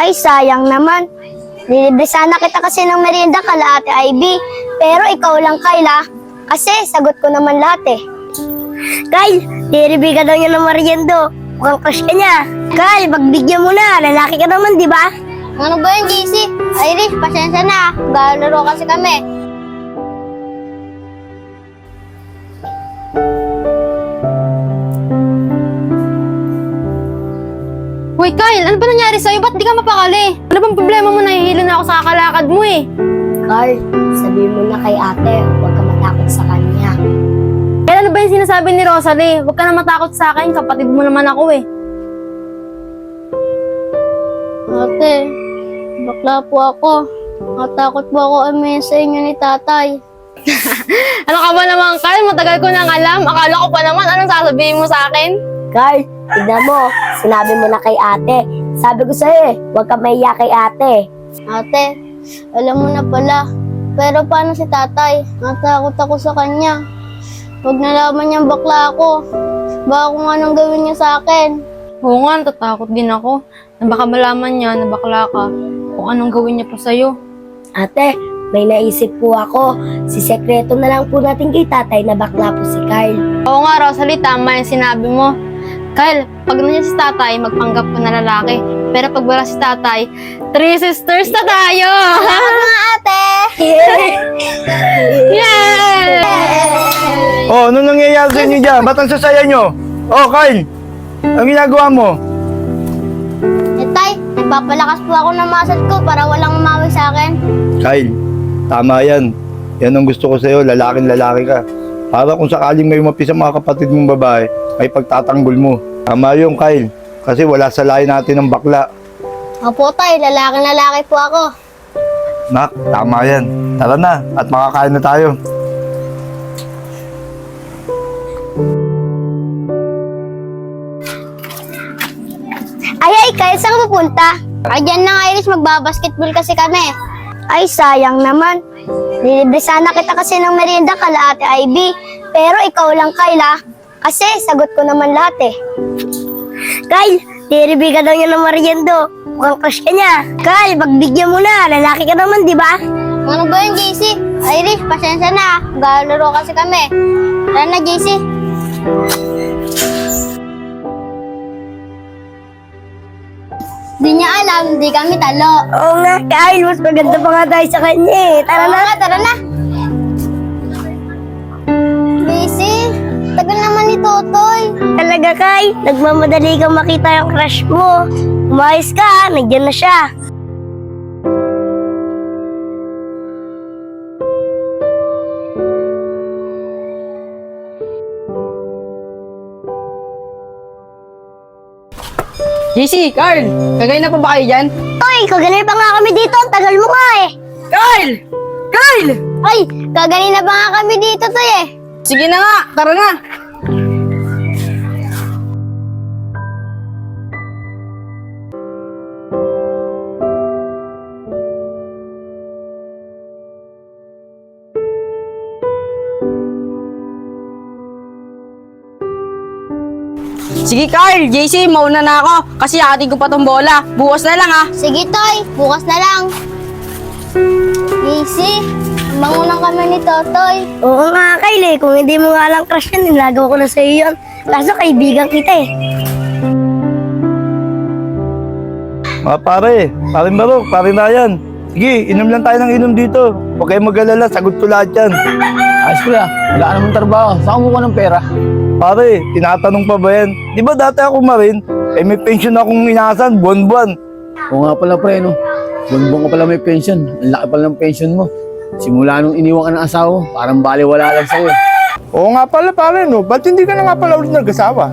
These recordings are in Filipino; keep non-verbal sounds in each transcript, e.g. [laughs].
Ay, sayang naman. Nilibre sana kita kasi ng merienda kala ate Ivy. Pero ikaw lang, Kayla. Kasi sagot ko naman lahat eh. Kyle, nilibre ka daw niya ng meriendo. Mukhang crush ka niya. Kyle, magbigyan mo na. Lalaki ka naman, di ba? Ano ba yun, JC? Irish, pasensya na. Galaro kasi kami. Hoy Kyle, ano ba nangyari sa'yo? Ba't di ka mapakali? Ano bang problema mo? Nahihilo na ako sa kakalakad mo eh. Carl, sabihin mo na kay ate, huwag ka matakot sa kanya. Kaya ano ba yung sinasabi ni Rosalie? Huwag ka na matakot sa akin, kapatid mo naman ako eh. Ate, bakla po ako. Natakot po ako amin sa inyo ni tatay. [laughs] Ano ka ba naman Kyle? Matagal ko nang alam. Akala ko pa naman, anong sasabihin mo sa akin? Carl, tignan mo, sinabi mo na kay ate. Sabi ko sa'yo eh, huwag ka mahiya kay ate. Ate, alam mo na pala. Pero paano si tatay? Natakot ako sa kanya. Huwag nalaman niyang bakla ako. Baka kung anong gawin niya sa akin. Oo nga, natatakot din ako. Na baka malaman niya na bakla ka kung anong gawin niya pa sa'yo. Ate, may naisip po ako. Si sekreto na lang po natin kay tatay na bakla po si Carl. Oo nga, Rosalie, tama yung sinabi mo. Kyle, pag nandiyan si tatay, magpanggap ka na lalaki. Pero pag wala si tatay, three sisters na tayo! mga ate! [laughs] Yay! Oh, ano nangyayari sa inyo dyan? Ba't ang sasaya nyo? Oh, Kyle! Ang ginagawa mo? Eh, tay, nagpapalakas po ako ng muscle ko para walang umawi sa akin. Kyle, tama yan. Yan ang gusto ko sa'yo, lalaking lalaki ka. Para kung sakaling may umapi sa mga kapatid mong babae, may pagtatanggol mo. Tama yung Kyle. Kasi wala sa lahi natin ng bakla. Opo, tay, lalaking lalaki po ako. Nak, tama yan. Tara na, at makakain na tayo. Ay, ay, kaya saan pupunta? Ay, dyan lang, Iris, magbabasketball kasi kami. Ay, sayang naman. Nilibre sana kita kasi ng merienda kala ate Ivy. Pero ikaw lang, Kayla. Kasi sagot ko naman lahat eh. Kyle, nilibre ka daw niya ng meriendo. Mukhang crush ka niya. Kyle, magbigyan mo na. Lalaki ka naman, di ba? Ano ba yun, JC? Irish, pasensya na. Galaro kasi kami. Tara na, JC. Di niya alam, di kami talo. Oo nga, Kyle, mas maganda pa nga tayo sa kanya eh. Tara na. tara na. Talaga, Kay. Nagmamadali kang makita yung crush mo. Umayos ka, nandiyan na siya. JC, Carl, kagay na pa ba kayo dyan? Toy, kaganina pa nga kami dito. Ang tagal mo nga eh. Carl! Carl! Ay, kaganina pa nga kami dito, Toy eh. Sige na nga, tara na! Sige Carl, JC, mauna na ako kasi ating ko pa tong bola. Bukas na lang ah. Sige, Toy. Bukas na lang. Easy. Mangunang kami ni Totoy. Oo nga, Kyle eh. Kung hindi mo nga lang crush yan, nilagaw ko na sa iyo yun. Kaso kaibigan kita eh. Mga pare, pare Marok, pare Ryan. Sige, inom lang tayo ng inom dito. Huwag kayong mag-alala, sagot ko lahat yan. Ayos kuya, wala ka namang trabaho. Saan mo ng pera? Pare, tinatanong pa ba yan? Di ba dati ako marin? Eh may pension akong inaasan, buwan-buwan. Oo nga pala pre, no? Buwan-buwan ka pala may pension. Ang laki pala ng pension mo. Simula nung iniwan ka ng asawa parang baliwala lang sa'yo. Oo nga pala pare, no? Ba't hindi ka na nga pala ulit nag-asawa?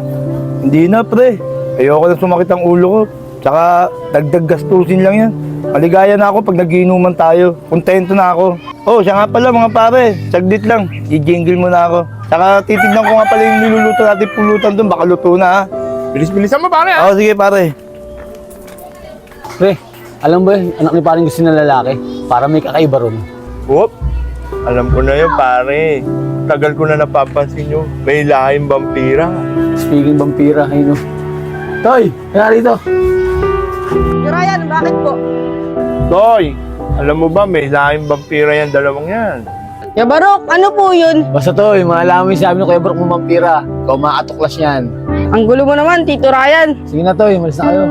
Hindi na pre. Ayoko na sumakit ang ulo ko. Tsaka dagdag gastusin lang yan. Maligaya na ako pag nagiinuman tayo. Kontento na ako. Oh, siya nga pala mga pare. Saglit lang. I-jingle mo na ako. Tsaka titignan ko nga pala yung niluluto natin pulutan doon. Baka luto na ha. Bilis-bilisan mo pare, ha? Oo, sige pare. Pre, alam ba yun, anak ni paring gusto ng lalaki? Para may kakaiba ron. Whoop! Alam ko na yun, pare. Tagal ko na napapansin nyo. May lahing vampira. Speaking vampira, ayun. Toy, kaya rito. Ryan, bakit po? Toy, alam mo ba may lahing vampira yan dalawang yan? Ya Barok, ano po yun? Basta to, yung mga alam mo yung sabi ng Kuya Brooke mo vampira. Ikaw makatuklas yan. Ang gulo mo naman, Tito Ryan. Sige na to, malis na kayo.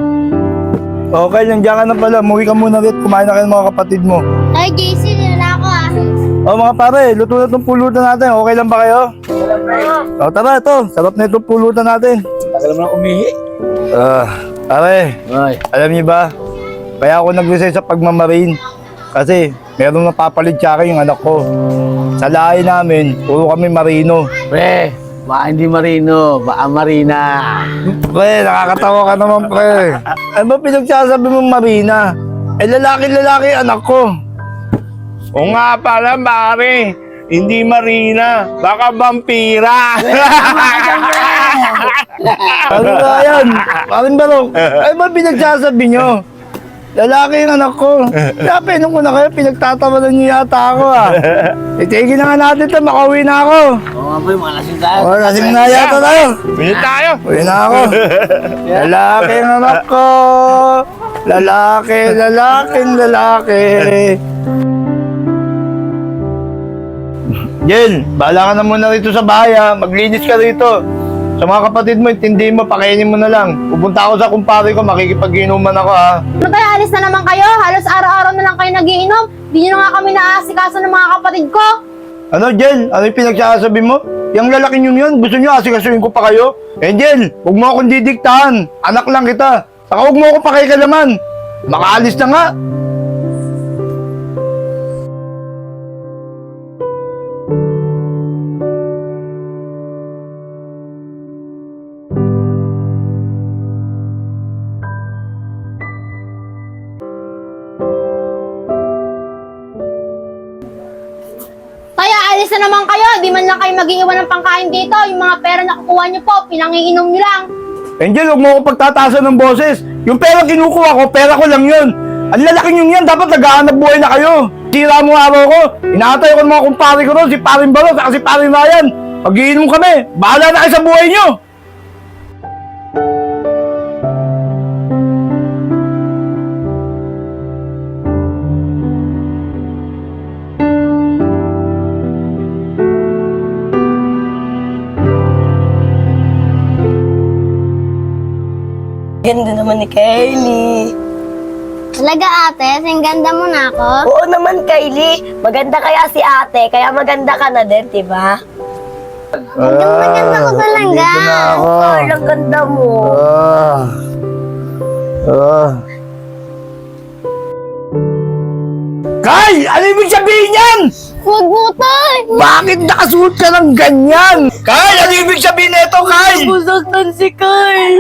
Okay, nandiyan ka na pala. Muwi ka muna ulit. Kumain na kayo ng mga kapatid mo. Ay, JC, yun na ako ah. O mga pare, luto na itong pulutan natin. Okay lang ba kayo? O tara, ito. Sarap na itong pulutan natin. Tagal mo na umihi. Ah, pare, Ay, alam niyo ba? Kaya ako nag-resign sa pagmamarin. Kasi meron napapalit sa akin yung anak ko. Sa lahi namin, puro kami marino. pre, baka hindi marino, baka marina. Pre, nakakatawa ka naman, pre. Ano ba pinagsasabi mong marina? Eh, lalaki-lalaki anak ko. O nga pala, pare. Hindi Marina, baka vampira. Ano ba yan? Parin Barok, ano ba pinagsasabi nyo? Lalaki yung anak ko. [laughs] Kaya pinong ko na kayo, pinagtatawanan niyo yata ako ah. [laughs] Itigil na nga natin ito, makauwi na ako. Oo nga po, mga lasing tayo. O, lasing na yata tayo. Bili tayo. Uwi na ako. [laughs] Lalaki ang anak ko. Lalaki, lalaking lalaki. Jen, bahala ka na muna rito sa bahay ha. Maglinis ka rito. Sa mga kapatid mo, intindihin mo, pakainin mo na lang. Pupunta ako sa kumpare ko, makikipag-inuman ako ha. Ano kaya alis na naman kayo? Halos araw-araw na lang kayo nagiinom. Di nyo na nga kami naaasikaso ng mga kapatid ko. Ano, Jen? Ano yung pinagsasabi mo? Yung lalaki nyo yun, gusto nyo asikasuhin ko pa kayo? Eh, Jen, huwag mo akong didiktahan. Anak lang kita. Saka huwag mo ako pakikalaman. Makaalis na nga. Man lang kayo mag-iiwan ng pangkain dito. Yung mga pera na kukuha nyo po, pinangiinom nyo lang. Angel, huwag mo ako pagtatasan ng boses. Yung pera kinukuha ko, pera ko lang yun. Ang lalaki nyo yan, dapat naghahanap buhay na kayo. Sira mo araw ko. Inaatay ko ng mga kumpare ko ron, si Paring Baro, at si Paring Ryan. Pag-iinom kami, bahala na kayo sa buhay nyo. Talaga ate, ang ganda mo na ako. Oo naman, Kylie. Maganda kaya si ate, kaya maganda ka na din, di ba? maganda ko talaga. Dito na ako. Ang ganda mo. Ah. Ah. Kay! Ano ibig sabihin yan? Huwag mo tay. Bakit nakasuot ka ng ganyan? Kay! Ano ibig sabihin nito, Kay? Pusaktan si Kyle.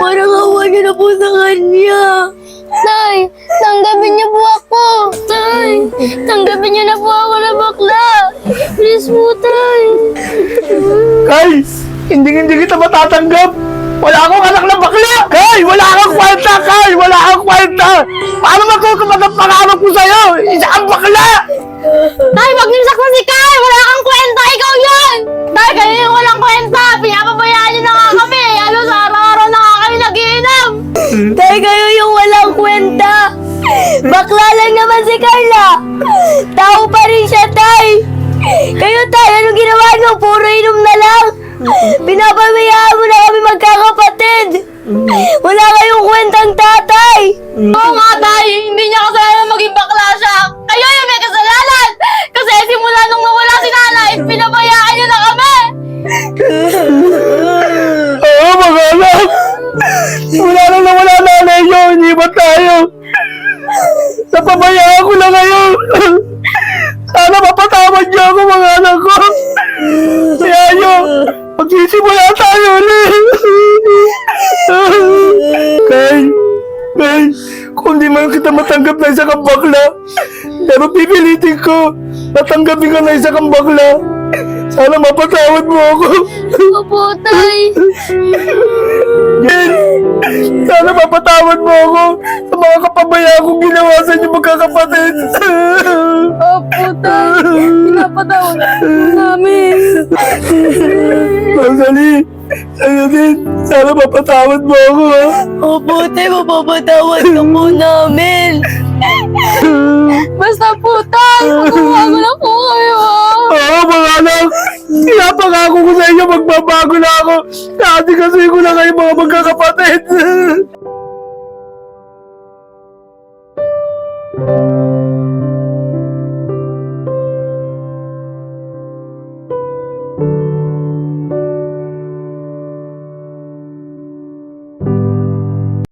Parang awa niya na po sa kanya. Tay, tanggapin niyo po ako. Tay, tanggapin niyo na po ako na bakla. Please po, tay. Kay! Hindi hindi kita matatanggap! Wala akong anak na bakla! Kay! Wala kang kwenta! Kay! Wala kang kwenta! Paano ang pangarap ko sa'yo? Isa kang bakla! Tay, wag niyo saktan si Kai! Wala kang kwenta! Ikaw yun! Tay, kayo yung walang kwenta! Pinapabayaan niyo na nga kami! Halos araw-araw na nga kami nagiinom! Tay, kayo yung walang kwenta. Bakla lang naman si Carla. Man kita matanggap na isa kang bakla, pero pipilitin ko, natanggapin ka na isa kang bakla. Sana mapatawad mo ako. Opo, tay. Jen, sana mapatawad mo ako sa mga kapabayaan kong ginawa sa inyo magkakapatid. Opo, tay. Pinapatawad namin. Rosalie, Ayun din, sana mapatawad mo ako ha. Opo, tay, mapapatawad ka po namin. Basta po, tay. Magbabago na po kayo, ah. Oo, mga anak. Pinapangako ko sa inyo, magbabago na ako. Dati kasi ko na kayo mga magkakapatid.